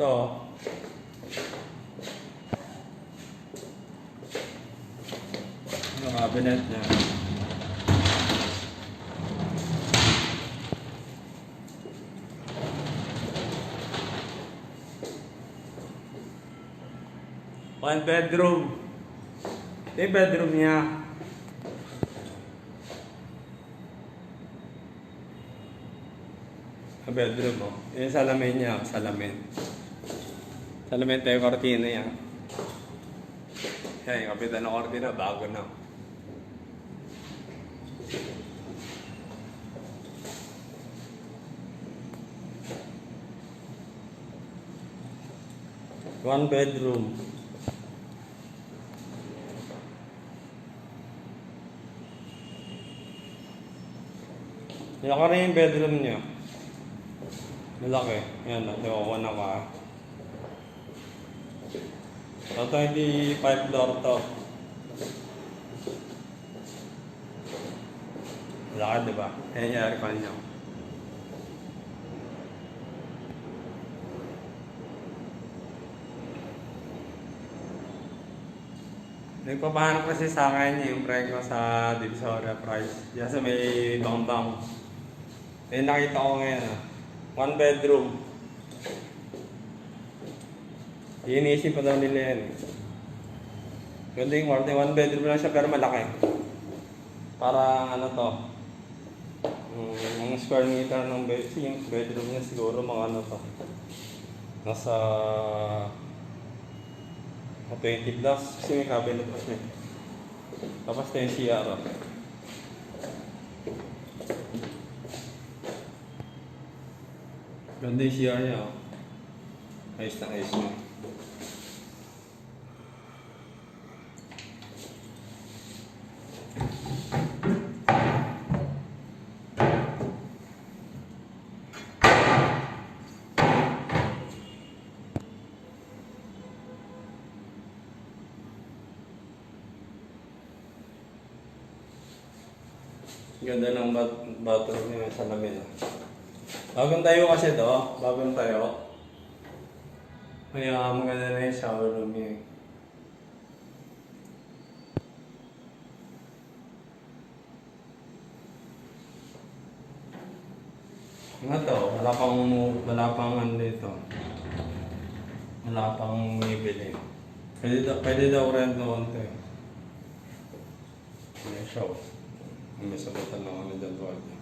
Ito. Yung cabinet niya. One bedroom. Ito yung bedroom niya. Ang bedroom mo. Yung salamin niya, salamin. Salamin tayo kortina niya. Yan, yung kapitan ng kortina, bago na. One bedroom. Malaki rin yung bedroom niya. Malaki. Yan, nakuha na ka. Ito hindi 5 floor to. Malaki, di ba? Yan yung aircon niya. Nagpapahanap kasi sa akin yung pre ko sa Divisoria Price. Diyan sa may bang-bang. Eh nakita ko ngayon ah. One bedroom. Inisip pa daw nila yan eh. Ganda yung kwarto. One bedroom lang siya pero malaki. Para ano to. Um, ang square meter ng bed, yung bedroom niya siguro mga ano to. Nasa mga 20 plus kasi may cabinet pa siya. Tapos na yung CR. Ganda yung CR niya. oh. Ayos na ayos na. Ganda ng bat bathroom niya sa lamin. ah. Bagong tayo kasi to, bagong tayo. Kaya maganda na yung shower room niya. eh. Nga to, wala pang, wala pang ano dito. Wala pang bibili. Pwede daw, pwede daw rent noon to eh. May show. May sagutan lang ako ni Don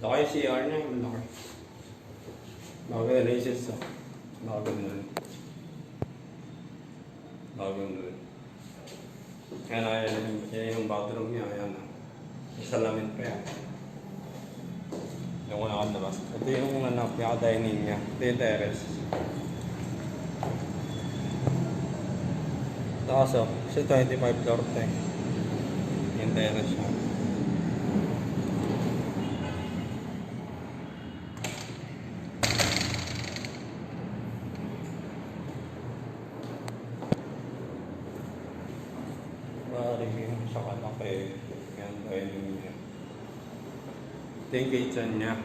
Laki yung CR niya, malaki. Bago na rin siya sa. Bago na rin. Bago na rin. Yan na, yan, yung- yung bathroom niya, yan na. May salamin pa yan. Yung una labas. Ito yung ano, pinaka-dining niya. Ito yung terrace. Ito kaso, kasi 25 floor to eh. Yung terrace niya. Maaari yung sa kalaki. Yan, dining niya. Kitchen niya.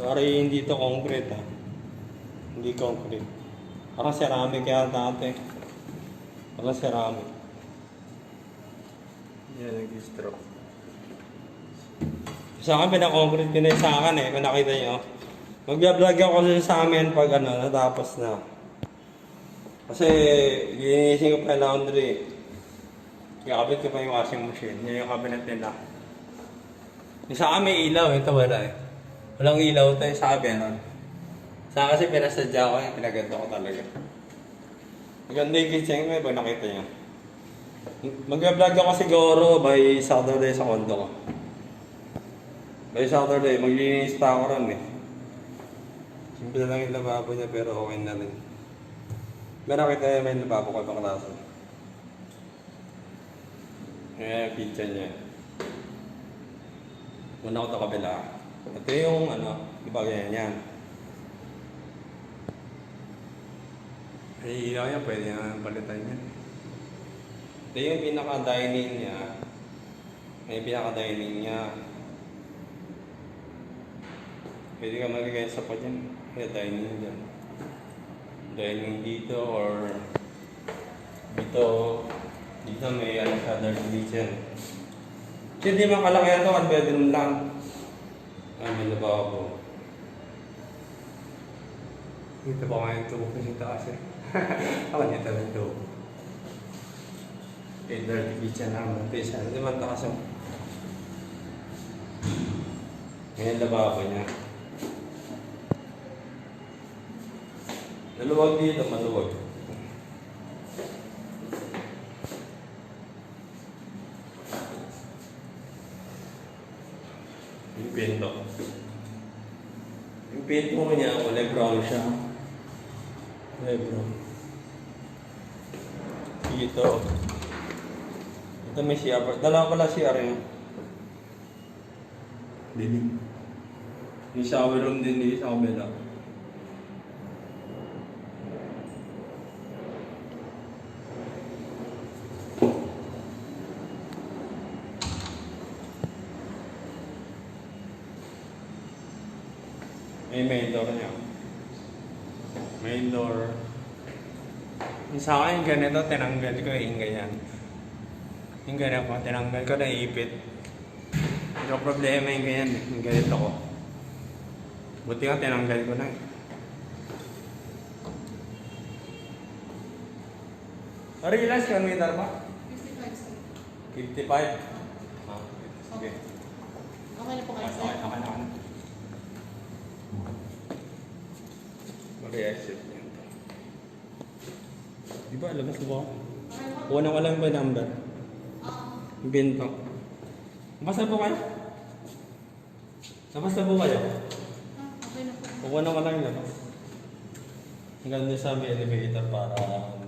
Sorry, hindi to concrete ah. Hindi concrete. Parang ceramic kaya dati. Parang ceramic. Yan, nag-stroke. Sa akin, pinakoncrete ko na yun sa akin eh, kung nakita nyo. Mag-vlog ako sa amin pag ano, natapos na. Kasi, linisin ko pa yung laundry. Kakabit ko pa yung washing machine. Yan yung cabinet nila. Yung sa may ilaw, ito wala eh. Walang ilaw tayo sa akin. Ano? Sa kasi pinasadya ko yung pinaganda ko talaga. Maganda yung kitchen ko, pag nakita nyo. Mag-vlog ako siguro by Saturday sa condo ko. By Saturday, maglilinis pa ako ron eh. Simple lang yung lababo niya pero okay na rin. May nakita may lababo ko ibang klase. Ayan yung kitchen niya. Una ko ito kabila. Ito yung ano, di ba ganyan yan? Ay, ilaw yan, pwede na palitan yan. Ito yung pinaka-dining niya. May pinaka-dining niya. Pwede ka magigay sa pa dyan. Kaya dining dyan. Dining dito or dito. Dito may ano. Kasi di man kalaki ito, one bedroom lang. Ah, may lababo. Dito ba kayo tubo dito kasi? Ako dito may tubo. Eh, dirty kitchen naman. Pesa, hindi man ito kasi. Ngayon lababo niya. Maluwag dito, maluwag. Yung pinto. Yung pinto niya, kulay brown siya. Kulay brown. Dito. Ito may CR. Dalawa pala CR yun. Dilim. May shower room din dito sa kabila. May main door niya. Main door. Sa akin, ganito, tinanggal ko yung ganyan. Yung ganyan ko, tinanggal ko na ipit. Pero problema yung ganyan, eh, yung ganito ko. Buti nga, tinanggal ko na eh. Realize ka meter ba? 55 sir. 55? Ah, sige. Okay na po Okay, kayo sir. okay, okay, okay. Mag-exit niya. Di ba, ba? Kuha na ko lang ba yung number? Ah, Yung Bento. Labas na po kayo? Labas na po kayo? ah, okay na po. Ko lang yun. Hanggang doon sa elevator para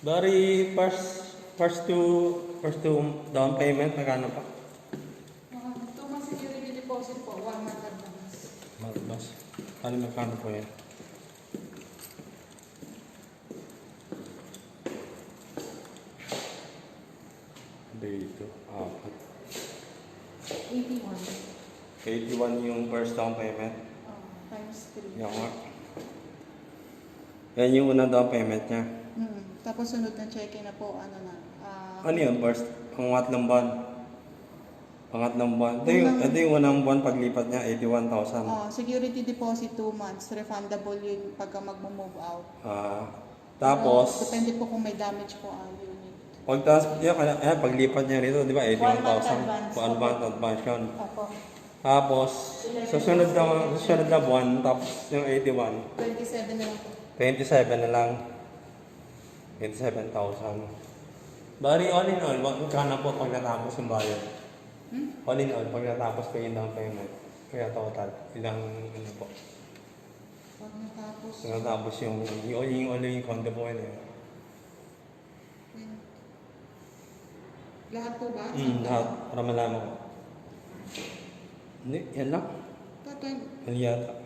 Dari first first two first two down payment magkano pa? Ah, two months security deposit po, one month advance. Mas ano magkano po yan? Dito, apat. 81. 81 yung first down payment. Ah, times 3. Yan nga. Yan yung unang down payment niya. Tapos sunod na check-in na po, ano na. ah, Ano yun? First, pangatlong buwan. Pangatlong buwan. Ito yung, ito yung unang buwan paglipat niya, 81,000. ah, security deposit 2 months. Refundable yun pagka mag-move out. Ah, tapos, Ah, depende po kung may damage po ang unit. Pagtas, yan, kaya, yan, paglipat niya rito, di ba, One month 81,000. advance. One month advance yun. Opo. Tapos, susunod na, susunod na buwan, tapos yung 81, 27 na lang po. 27 na lang. 27,000. Bari, all in all, magkano po pag natapos yung bayad? Hmm? All in all, pag natapos ko yung down payment, kaya total, ilang, ano po, Pag natapos, pag natapos yung, yung, yung, yung, yung condo po yun eh. lahat po ba? Hmm, lahat, para malaman ko. Hindi, yan lang. Tatay, Yan yata.